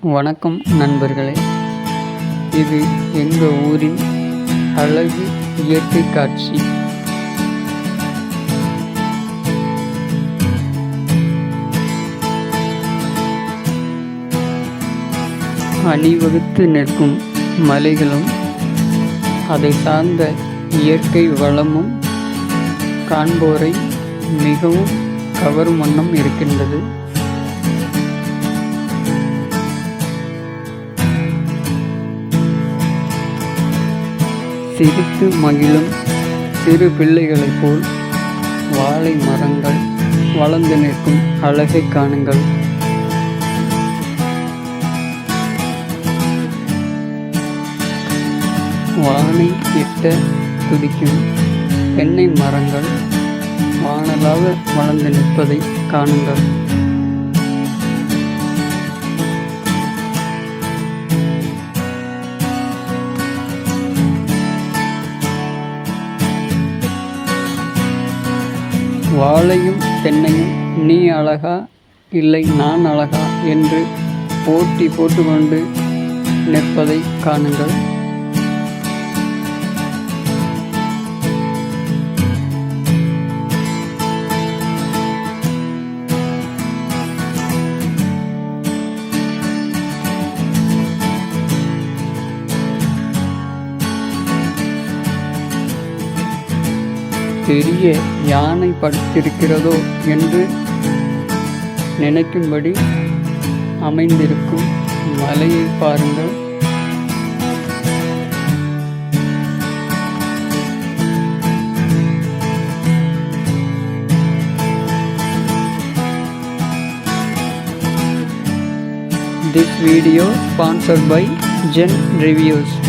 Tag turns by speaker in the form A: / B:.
A: வணக்கம் நண்பர்களே. இது எங்கள் ஊரின் அழகு இயற்கை காட்சி. அணிவகுத்து நிற்கும் மலைகளும் அதை சார்ந்த இயற்கை வளமும் காண்போரை மிகவும் கவரும் வண்ணம் இருக்கின்றது. சிரித்து மகிழும் சிறு பிள்ளைகளைப் போல் வாழை மரங்கள் வளர்ந்து நிற்கும் அழகை காணுங்கள். வானை எட்ட துடிக்கும் தென்னை மரங்கள் வானலாக வளர்ந்து நிற்பதை காணுங்கள். வாழையும் தென்னையும் நீ அழகா இல்லை நான் அழகா என்று போட்டி போட்டுக்கொண்டு நிற்பதை காணுங்கள். பெரிய யானை படுத்திருக்கிறதோ என்று நினைக்கும்படி அமைந்திருக்கும் மலையை பாருங்கள் This video sponsored by Gen Reviews.